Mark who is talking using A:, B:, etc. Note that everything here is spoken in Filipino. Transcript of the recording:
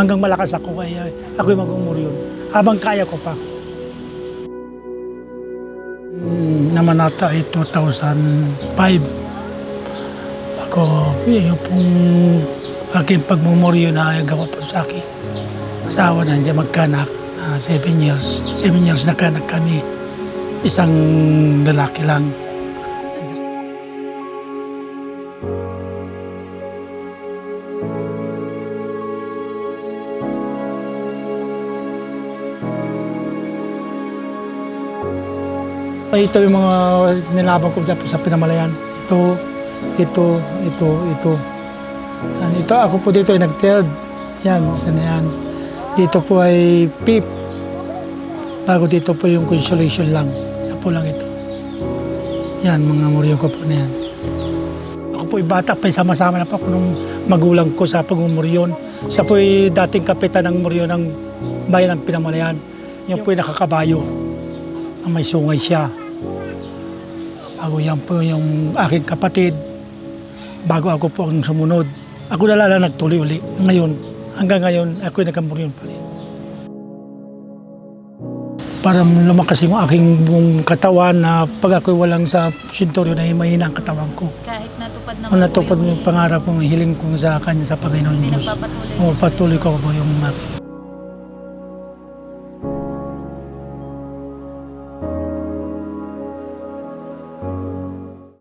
A: hanggang malakas ako kaya ako'y mag-umuryon. Habang kaya ko pa. Mm, Namanata ay 2005. Ako, yun pong aking pagmumuryo na gawa po sa akin. Asawa na, hindi magkanak. na seven years. Seven years na kanak kami. Isang lalaki lang. Ito yung mga nilaban ko sa pinamalayan. Ito, ito, ito, ito. Yan, ito, ako po dito ay nag-third. Yan, isa na yan. Dito po ay fifth. Bago dito po yung consolation lang. Isa po lang ito. Yan, mga muryo ko po na yan. Ako po ay bata pa, sama-sama na po ako nung magulang ko sa pagmumuryon. Siya po ay dating kapitan ng muryo ng bayan ng Pinamalayan. Yan po ay nakakabayo. Ang may sungay siya. Bago yan po yung aking kapatid. Bago ako po ang sumunod. Ako na lang ang nagtuloy uli. Ngayon, hanggang ngayon, ako nagkamuryon pa rin. Para lumakas yung aking buong katawan na pag ako'y walang sa sinturyo na mahina ang katawan ko.
B: Kahit natupad naman
A: Kung natupad
B: po
A: mo yung pangarap kong hiling ko sa kanya sa Panginoon Diyos.
B: Pinagpapatuloy.
A: O patuloy ko po yung aking